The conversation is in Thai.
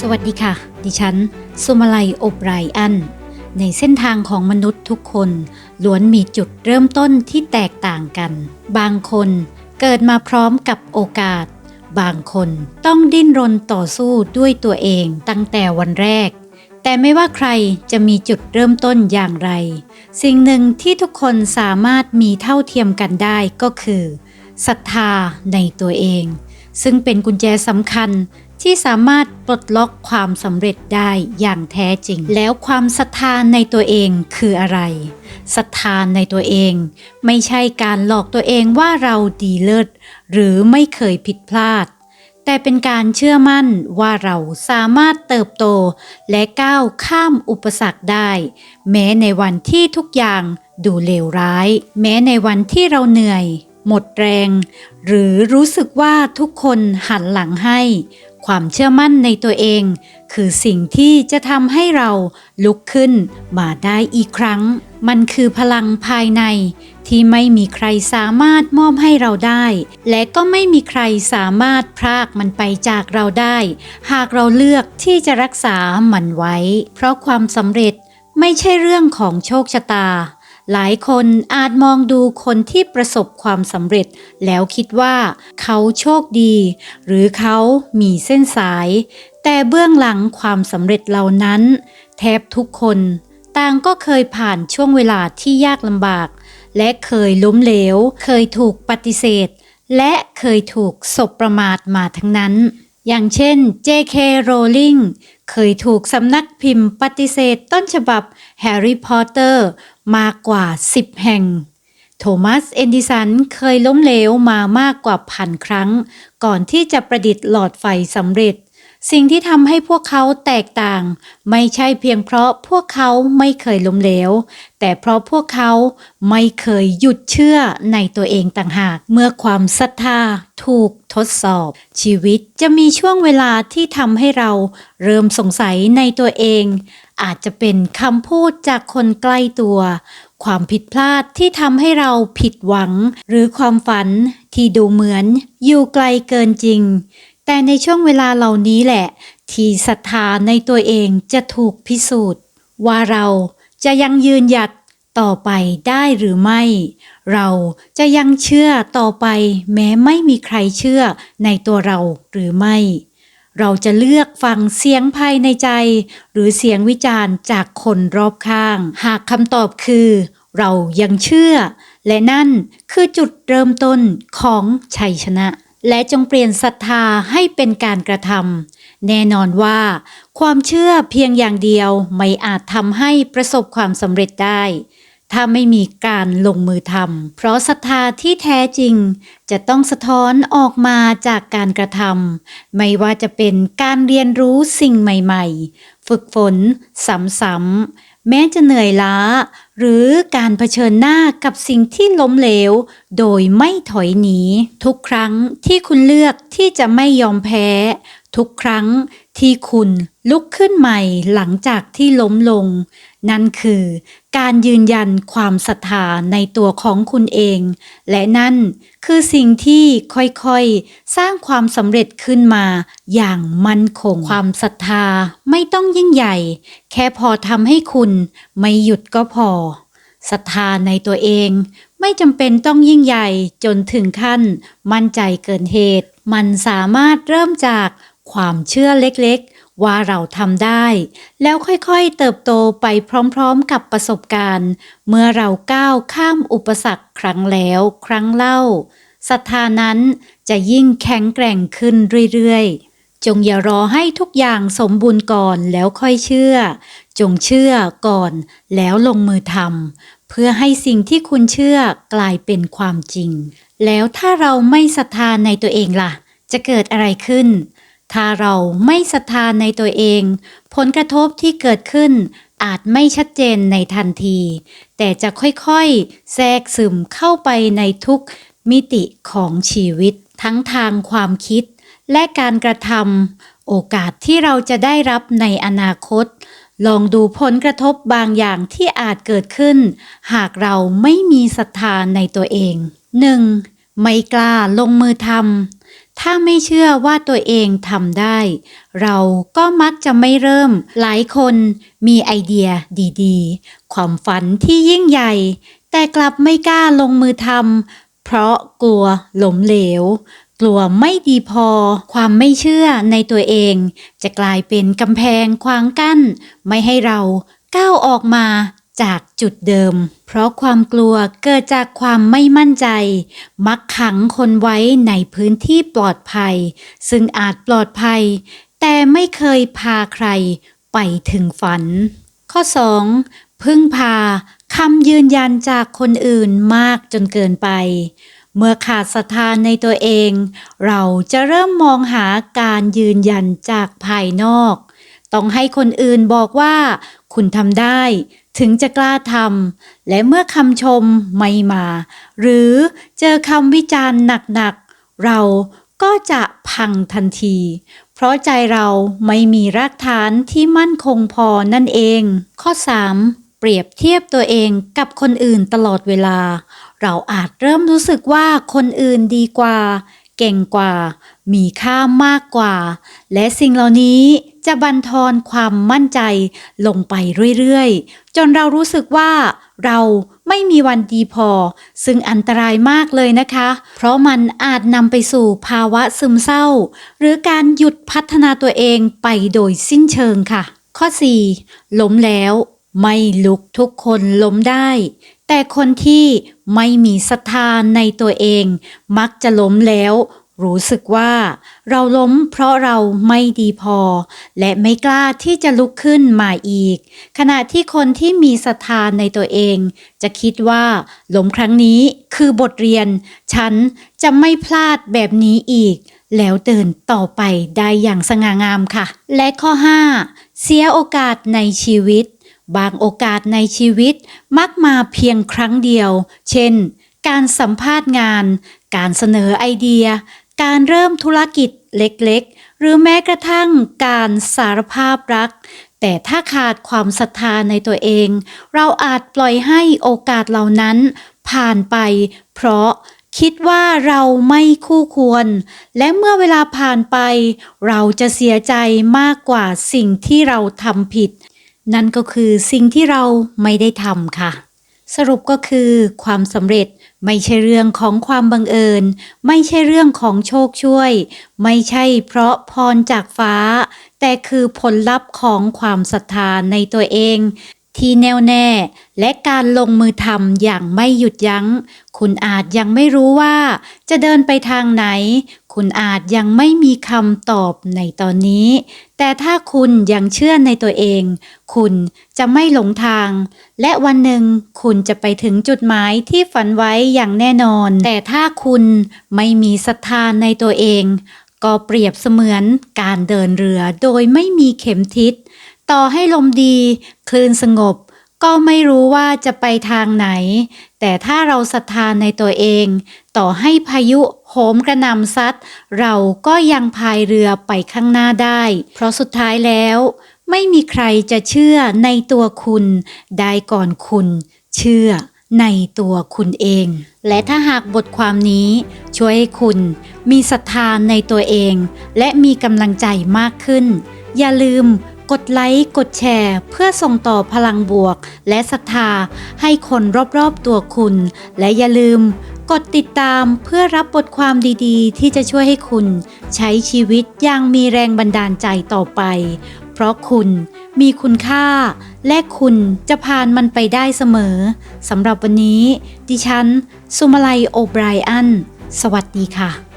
สวัสดีค่ะ ดิฉัน สุมาลัยอบไรอัน ในเส้นทางของมนุษย์ทุกคนล้วนมีจุดเริ่มต้นที่แตกต่างกัน บางคนเกิดมาพร้อมกับโอกาส บางคนต้องดิ้นรนต่อสู้ด้วยตัวเองตั้งแต่วันแรก แต่ไม่ว่าใครจะมีจุดเริ่มต้นอย่างไร สิ่งหนึ่งที่ทุกคนสามารถมีเท่าเทียมกันได้ก็คือศรัทธาในตัวเอง ซึ่งเป็นกุญแจสำคัญ ที่สามารถปลดล็อกความสำเร็จได้อย่างแท้จริง แล้วความศรัทธาในตัวเองคืออะไรศรัทธาในตัวเอง ไม่ใช่การหลอกตัวเองว่าเราดีเลิศหรือไม่เคยผิดพลาด แต่เป็นการเชื่อมั่นว่าเราสามารถเติบโต และก้าวข้ามอุปสรรคได้ แม้ในวันที่ทุกอย่างดูเลวร้าย แม้ในวันที่เราเหนื่อย หมดแรง หรือรู้สึกว่าทุกคนหันหลังให้ ความเชื่อมั่นในตัวเอง คือสิ่งที่จะทำให้เราลุกขึ้นมาได้อีกครั้ง มันคือพลังภายใน ที่ไม่มีใครสามารถมอบให้เราได้ และก็ไม่มีใครสามารถพรากมันไปจากเราได้ หากเราเลือกที่จะรักษามันไว้ เพราะความสำเร็จไม่ใช่เรื่องของโชคชะตา หลายคนอาจมองดูคนที่ประสบความสำเร็จ แล้วคิดว่าเขาโชคดี หรือเขามีเส้นสาย แต่เบื้องหลังความสำเร็จเหล่านั้น แทบทุกคนต่างก็เคยผ่านช่วงเวลาที่ยากลำบาก และเคยล้มเหลว เคยถูกปฏิเสธ และเคยถูกสบประมาทมาทั้งนั้น อย่างเช่น J.K. Rowling เคยถูกสำนักพิมพ์ปฏิเสธต้นฉบับ Harry Potter มากกว่า 10 แห่ง โทมัส เอนดิสันเคยล้มเหลวมามากกว่าพันครั้ง ก่อนที่จะประดิษฐ์หลอดไฟสำเร็จ สิ่งที่ทำให้พวกเขาแตกต่าง ไม่ใช่เพียงเพราะพวกเขาไม่เคยล้มเหลว แต่เพราะพวกเขาไม่เคยหยุดเชื่อในตัวเองต่างหาก เมื่อความศรัทธาถูกทดสอบ ชีวิตจะมีช่วงเวลาที่ทำให้เราเริ่มสงสัยในตัวเอง อาจจะเป็นคำพูดจากคนใกล้ตัว ความผิดพลาดที่ทำให้เราผิดหวัง หรือความฝันที่ดูเหมือนอยู่ไกลเกินจริง แต่ในช่วงเวลาเหล่านี้แหละ ที่ศรัทธาในตัวเองจะถูกพิสูจน์ ว่าเราจะยังยืนหยัดต่อไปได้หรือไม่ เราจะยังเชื่อต่อไปแม้ไม่มีใครเชื่อในตัวเราหรือไม่ เราจะเลือกฟังเสียงภายในใจ หรือเสียงวิจารณ์จากคนรอบข้าง หากคำตอบคือ เรายังเชื่อ และนั่นคือจุดเริ่มต้นของชัยชนะ และจงเปลี่ยนศรัทธาให้เป็นการกระทำแน่นอนว่า ความเชื่อเพียงอย่างเดียวไม่อาจทำให้ประสบความสำเร็จได้ ถ้าไม่มีการลงมือทำเพราะศรัทธาที่แท้จริง จะต้องสะท้อนออกมาจากการกระทำไม่ว่าจะเป็นการเรียนรู้สิ่งใหม่ ๆ ฝึกฝนซ้ำๆแม้จะเหนื่อยล้า หรือการเผชิญหน้ากับสิ่งที่ล้มเหลว โดยไม่ถอยหนี ทุกครั้งที่คุณเลือกที่จะไม่ยอมแพ้ ทุกครั้งที่คุณลุกขึ้นใหม่หลังจากที่ล้มลง นั่นคือ การยืนยันความศรัทธาในตัวของคุณเอง และนั่นคือสิ่งที่ค่อยๆ สร้างความสำเร็จขึ้นมาอย่างมั่นคงความศรัทธาไม่ต้องยิ่งใหญ่ แค่พอทำให้คุณไม่หยุดก็พอศรัทธาในตัวเอง ไม่จำเป็นต้องยิ่งใหญ่จนถึงขั้น มั่นใจเกินเหตุ มันสามารถเริ่มจากความเชื่อเล็กๆ ว่าเราทำได้ แล้วค่อยๆเติบโตไปพร้อมๆกับประสบการณ์ เมื่อเราก้าวข้ามอุปสรรคครั้งแล้วครั้งเล่าศรัทธานั้นจะยิ่งแข็งแกร่งขึ้นเรื่อยๆ จงอย่ารอให้ทุกอย่างสมบูรณ์ก่อนแล้วค่อยเชื่อ จงเชื่อก่อนแล้วลงมือทำเพื่อให้สิ่งที่คุณเชื่อกลายเป็นความจริง แล้วถ้าเราไม่ศรัทธาในตัวเองล่ะ จะเกิดอะไรขึ้น ถ้าเราไม่ศรัทธาในตัวเอง ผลกระทบที่เกิดขึ้นอาจไม่ชัดเจนในทันที แต่จะค่อยๆ แทรกซึมเข้าไปในทุกมิติของชีวิต ทั้งทางความคิด และการกระทำโอกาสที่เราจะได้รับในอนาคต ลองดูผลกระทบบางอย่างที่อาจเกิดขึ้น หากเราไม่มีศรัทธาในตัวเอง 1. ไม่กล้าลงมือทำ ถ้าไม่เชื่อว่าตัวเองทำได้ เราก็มักจะไม่เริ่ม หลายคนมีไอเดียดีๆ ความฝันที่ยิ่งใหญ่ แต่กลับไม่กล้าลงมือทำเพราะกลัวล้มเหลว กลัวไม่ดีพอ ความไม่เชื่อในตัวเอง จะกลายเป็นกำแพงขวางกั้น ไม่ให้เราก้าวออกมา จากจุดเดิม เพราะความกลัวเกิดจากความไม่มั่นใจ มักขังคนไว้ในพื้นที่ปลอดภัย ซึ่งอาจปลอดภัย แต่ไม่เคยพาใครไปถึงฝัน ข้อ 2. พึ่งพาคำยืนยันจากคนอื่นมากจนเกินไป เมื่อขาดศรัทธาในตัวเอง เราจะเริ่มมองหาการยืนยันจากภายนอก ต้องให้คนอื่นบอกว่า คุณทำได้ถึงจะกล้าทำและเมื่อคำชมไม่มา หรือเจอคำวิจารณ์หนักๆ เราก็จะพังทันที เพราะใจเราไม่มีรากฐานที่มั่นคงพอนั่นเอง ข้อ 3. เปรียบเทียบตัวเองกับคนอื่นตลอดเวลา เราอาจเริ่มรู้สึกว่าคนอื่นดีกว่า เก่งกว่า มีค่ามากกว่า และสิ่งเหล่านี้จะบันทอนความมั่นใจลงไปเรื่อยๆ จนเรารู้สึกว่าเราไม่มีวันดีพอ ซึ่งอันตรายมากเลยนะคะ เพราะมันอาจนำไปสู่ภาวะซึมเศร้า หรือการหยุดพัฒนาตัวเองไปโดยสิ้นเชิงค่ะ ข้อ 4. ล้มแล้วไม่ลุกทุกคนล้มได้ แต่คนที่ไม่มีศรัทธาในตัวเอง มักจะล้มแล้ว รู้สึกว่า เราล้มเพราะเราไม่ดีพอ และไม่กล้าที่จะลุกขึ้นมาอีก ขณะที่คนที่มีศรัทธาในตัวเอง จะคิดว่าล้มครั้งนี้คือบทเรียน ฉันจะไม่พลาดแบบนี้อีก แล้วเดินต่อไปได้อย่างสง่างามค่ะ และข้อ 5 เสียโอกาสในชีวิต บางโอกาสในชีวิตมักมาเพียงครั้งเดียว เช่น การสัมภาษณ์งาน การเสนอไอเดีย การเริ่มธุรกิจเล็กๆ หรือแม้กระทั่งการสารภาพรัก แต่ถ้าขาดความศรัทธาในตัวเอง เราอาจปล่อยให้โอกาสเหล่านั้นผ่านไป เพราะคิดว่าเราไม่คู่ควร และเมื่อเวลาผ่านไป เราจะเสียใจมากกว่าสิ่งที่เราทำผิด นั่นก็คือสิ่งที่เราไม่ได้ทำค่ะ สรุปก็คือความสำเร็จไม่ใช่เรื่องของความบังเอิญ ไม่ใช่เรื่องของโชคช่วย ไม่ใช่เพราะพรจากฟ้า แต่คือผลลัพธ์ของความศรัทธาในตัวเอง ที่แน่วแน่ และการลงมือทำอย่างไม่หยุดยัง้ง คุณอาจยังไม่รู้ว่า จะเดินไปทางไหน คุณอาจยังไม่มีคำตอบในตอนนี้ แต่ถ้าคุณยังเชื่อในตัวเอง คุณจะไม่หลงทาง และวันหนึ่งคุณจะไปถึงจุดหมายที่ฝันไว้อย่างแน่นอน แต่ถ้าคุณไม่มีศรัทธาในตัวเอง ก็เปรียบเสมือนการเดินเรือโดยไม่มีเข็มทิศ ต่อให้ลมดี คลื่นสงบ ก็ไม่รู้ว่าจะไปทางไหน แต่ถ้าเราศรัทธาในตัวเอง ต่อให้พายุโหมกระนำซัดเราก็ยังพายเรือไปข้างหน้าได้ เพราะสุดท้ายแล้ว ไม่มีใครจะเชื่อในตัวคุณ ได้ก่อนคุณ เชื่อในตัวคุณเอง และถ้าหากบทความนี้ ช่วยให้คุณมีศรัทธาในตัวเอง และมีกำลังใจมากขึ้น อย่าลืม กดไลค์ กดแชร์ เพื่อส่งต่อพลังบวก และศรัทธาให้คนรอบๆตัวคุณ และอย่าลืม กดติดตามเพื่อรับบทความดีๆ ที่จะช่วยให้คุณ ใช้ชีวิตอย่างมีแรงบันดาลใจต่อไป เพราะคุณมีคุณค่า และคุณจะผ่านมันไปได้เสมอสำหรับวันนี้ ดิฉัน สุมาลัยโอไบรอัน สวัสดีค่ะ